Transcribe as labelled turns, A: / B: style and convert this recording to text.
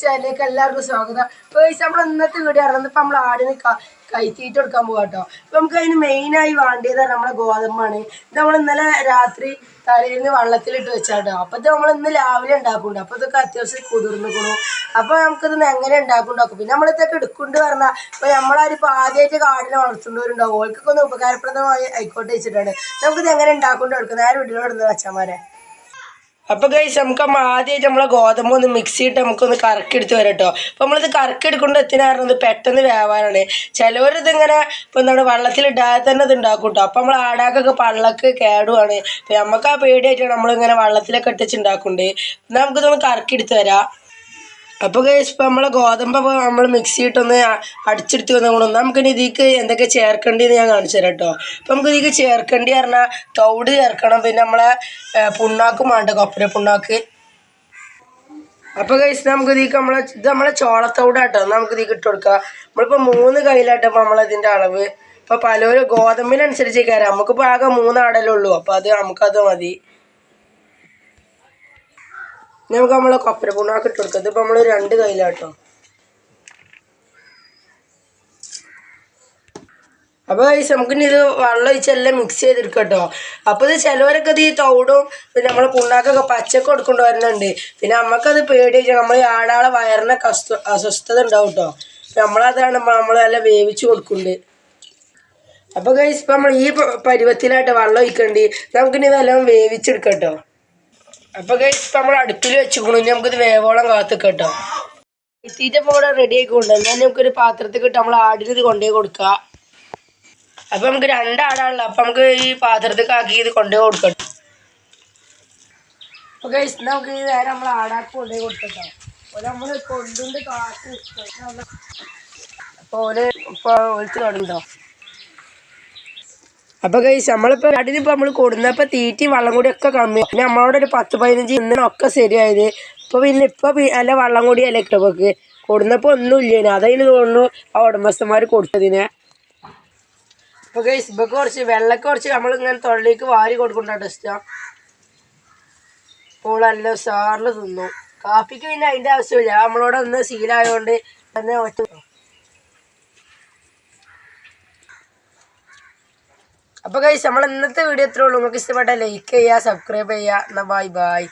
A: ചാനലിലേക്ക് എല്ലാവർക്കും സ്വാഗതം. ഗൈസ് നമ്മൾ ഇന്നത്തെ വീഡിയോ ഇറങ്ങുന്നത് ഇപ്പൊ നമ്മൾ ആടിന് കൈത്തീറ്റ കൊടുക്കാൻ പോകാം കേട്ടോ അപ്പൊ നമുക്ക് അതിന് മെയിനായി വേണ്ടിയത് നമ്മളെ ഗോതമ്പാണ്. ഇത് നമ്മൾ ഇന്നലെ രാത്രി തലയിൽ നിന്ന് വെള്ളത്തിലിട്ട് വെച്ചാട്ടോ അപ്പൊ ഇത് നമ്മൾ ഇന്ന് രാവിലെ ഉണ്ടാക്കുന്നുണ്ട്. അപ്പൊ ഇതൊക്കെ അത്യാവശ്യം അപ്പൊ നമുക്കിത് എങ്ങനെ ഉണ്ടാക്കുന്നുണ്ടാക്കും പിന്നെ നമ്മളിതൊക്കെ എടുക്കൊണ്ട് പറഞ്ഞാൽ ഇപ്പൊ നമ്മളാരിപ്പോ ആദ്യമായിട്ട് കാടിനെ വളർത്തുന്നവരുണ്ടാവും. ഓൾക്കൊക്കെ ഒന്ന് ഉപകാരപ്രദമായി ആയിക്കോട്ടെ വെച്ചിട്ടാണ്. നമുക്കിത് എങ്ങനെ ഉണ്ടാക്കൊണ്ട് കൊടുക്കുന്നത് ആ വീട്ടിലോട് ഇടുന്ന അപ്പൊ ഗൈസ് നമുക്ക് ആദ്യമായിട്ട് നമ്മളെ ഗോതമ്പ് ഒന്ന് മിക്സ് ചെയ്തിട്ട് നമുക്കൊന്ന് കറക്കെടുത്ത് വരാം കേട്ടോ അപ്പൊ നമ്മളിത് കറക്കെടുക്കൊണ്ട് എത്തിന് പറഞ്ഞത്? പെട്ടെന്ന് വേവാനാണ്. ചിലവരിത് ഇങ്ങനെ ഇപ്പൊ എന്താണ് വെള്ളത്തിൽ ഇടാൻ തന്നെ ഇത് ഉണ്ടാക്കും കേട്ടോ അപ്പൊ നമ്മൾ ആടാക്കൊക്കെ പള്ളക്ക് കേടുവാണ്. അപ്പൊ നമുക്ക് ആ പേടിയായിട്ടാണ് നമ്മളിങ്ങനെ വെള്ളത്തിലൊക്കെ ഇട്ടിച്ച് ഉണ്ടാക്കുന്നുണ്ട് എന്നാ നമുക്കിതൊന്ന് കറക്കെടുത്ത് തരാം അപ്പൊ ഗൈസ് ഇപ്പൊ നമ്മളെ ഗോതമ്പ് നമ്മൾ മിക്സി ഇട്ടൊന്ന് അ- അടിച്ചെടുത്ത് വന്നു നമുക്ക് ഇനി ഇതിക്ക് എന്തൊക്കെ ചേർക്കേണ്ടതെന്ന് ഞാൻ കാണിച്ചു തരാം കേട്ടോ അപ്പൊ നമുക്ക് ഇതിക്ക് ചേർക്കേണ്ടി പറഞ്ഞാൽ തൗട് ചേർക്കണം. പിന്നെ നമ്മളെ പുണ്ണാക്കും വേണ്ട കൊപ്പര പുണ്ണാക്ക്. അപ്പൊ ഗൈസ് നമുക്ക് ഇതിക്ക് നമ്മളെ ഇത് നമ്മളെ ചോളത്തൗടാട്ടോ നമുക്ക് ഇതിക്ക് ഇട്ട് കൊടുക്കുക നമ്മളിപ്പോ മൂന്ന് കയ്യിലാട്ടോ ഇപ്പൊ നമ്മളതിന്റെ അളവ്. ഇപ്പൊ പലരും ഗോതമ്പിനനുസരിച്ച് കയറാം. നമുക്കിപ്പോ ആകെ മൂന്നാടലേ ഉള്ളൂ. അപ്പൊ അത് നമുക്കത് മതി. നമുക്ക് നമ്മളെ കൊപ്പര പുണ്ണാക്ക് ഇട്ട് കൊടുക്കാം. നമ്മൾ രണ്ട് കയ്യിലാട്ടോ. അപ്പൊ ഗൈസ് നമുക്കിനി ഇത് വെള്ളം ഒഴിച്ചെല്ലാം മിക്സ് ചെയ്തെടുക്കാം കേട്ടോ അപ്പൊ ഇത് ചിലവരൊക്കെ ഇത് ഈ തൗടും പിന്നെ നമ്മളെ പുണ്ണാക്കൊക്കെ പച്ചക്ക് കൊടുക്കൊണ്ട് വരുന്നുണ്ട് പിന്നെ നമുക്കത് പേടിയായിട്ട് നമ്മൾ ആടാളെ വയറിനെ കസ്തു അസ്വസ്ഥത ഉണ്ടാവും കേട്ടോ നമ്മളതാണ് നമ്മൾ നല്ല വേവിച്ച് കൊടുക്കുന്നുണ്ട്. അപ്പോൾ ഗൈസ് ഇപ്പം നമ്മൾ ഈ പരുവത്തിലായിട്ട് വെള്ളം ഒഴിക്കണ്ടി. നമുക്കിനി ഇതെല്ലാം വേവിച്ചെടുക്കാം കേട്ടോ അപ്പൊ ഇപ്പൊ നമ്മൾ അടുപ്പിൽ വെച്ചിക്കണു ഇനി നമുക്കിത് വേവോളം കാത്ത് കേട്ടോ തീറ്റ പോടെ റെഡി ആയിക്കൊണ്ട്. എന്നാൽ നമുക്കൊരു പാത്രത്തിൽ കിട്ടും നമ്മൾ ആടിന് ഇത് കൊണ്ടുപോയി കൊടുക്കുക അപ്പൊ നമുക്ക് രണ്ടാടാണല്ലോ അപ്പൊ നമുക്ക് ഈ പാത്രത്തിൽ ആക്കി ഇത് കൊണ്ടുപോയി കൊടുക്കട്ടെ. അപ്പൊ ഗൈസ് നമുക്ക് ഈ നേരം നമ്മൾ ആടാക്ക് കൊണ്ടുപോയി കൊടുക്കട്ടോ. അപ്പൊ നമ്മൾ കൊണ്ടുണ്ട് കാത്ത് അപ്പൊ ഓൽ ഇപ്പൊ ഓൽക്ക് തുടങ്ങിട്ടോ അപ്പൊ കഴിച്ച് നമ്മളിപ്പോ അടിനിപ്പോ നമ്മൾ കൊടുന്നപ്പോ തീറ്റി വള്ളം കൂടി ഒക്കെ കമ്മി. പിന്നെ നമ്മളോട് ഒരു പത്ത് പതിനഞ്ച് ഇന്നൊക്കെ ശരിയായത്. ഇപ്പൊ പിന്നെ ഇപ്പൊ അല്ല വള്ളം വെള്ളം കൂടി അല്ലേ ഇട്ടപ്പോക്ക് കൊടുന്നപ്പോ ഒന്നും ഇല്ലേനു. അതതിന് തോന്നുന്നു ആ ഉടമസ്ഥന്മാര് കൊടുത്തതിനെ. അപ്പൊ കഴിച്ച് ഇപ്പൊ കുറച്ച് വെള്ളമൊക്കെ കുറച്ച് നമ്മൾ ഇങ്ങനെ തൊള്ളിക്ക് വാരി കൊടുക്കണ്ടോ ഇഷ്ടം. അപ്പോൾ നല്ല സാറിൽ തിന്നു. കാപ്പിക്ക് പിന്നെ അതിന്റെ ആവശ്യമില്ല. നമ്മളോട് ഒന്ന് ശീലമായതുകൊണ്ട് തന്നെ ഒറ്റ അപ്പൊ കഴിച്ച് നമ്മൾ ഇന്നത്തെ വീഡിയോ എത്ര ഉള്ളൂ. നിങ്ങൾക്ക് ഇഷ്ടപ്പെട്ട ലൈക്ക് ചെയ്യുക സബ്സ്ക്രൈബ് ചെയ്യുക. എന്നാ ബൈ ബൈ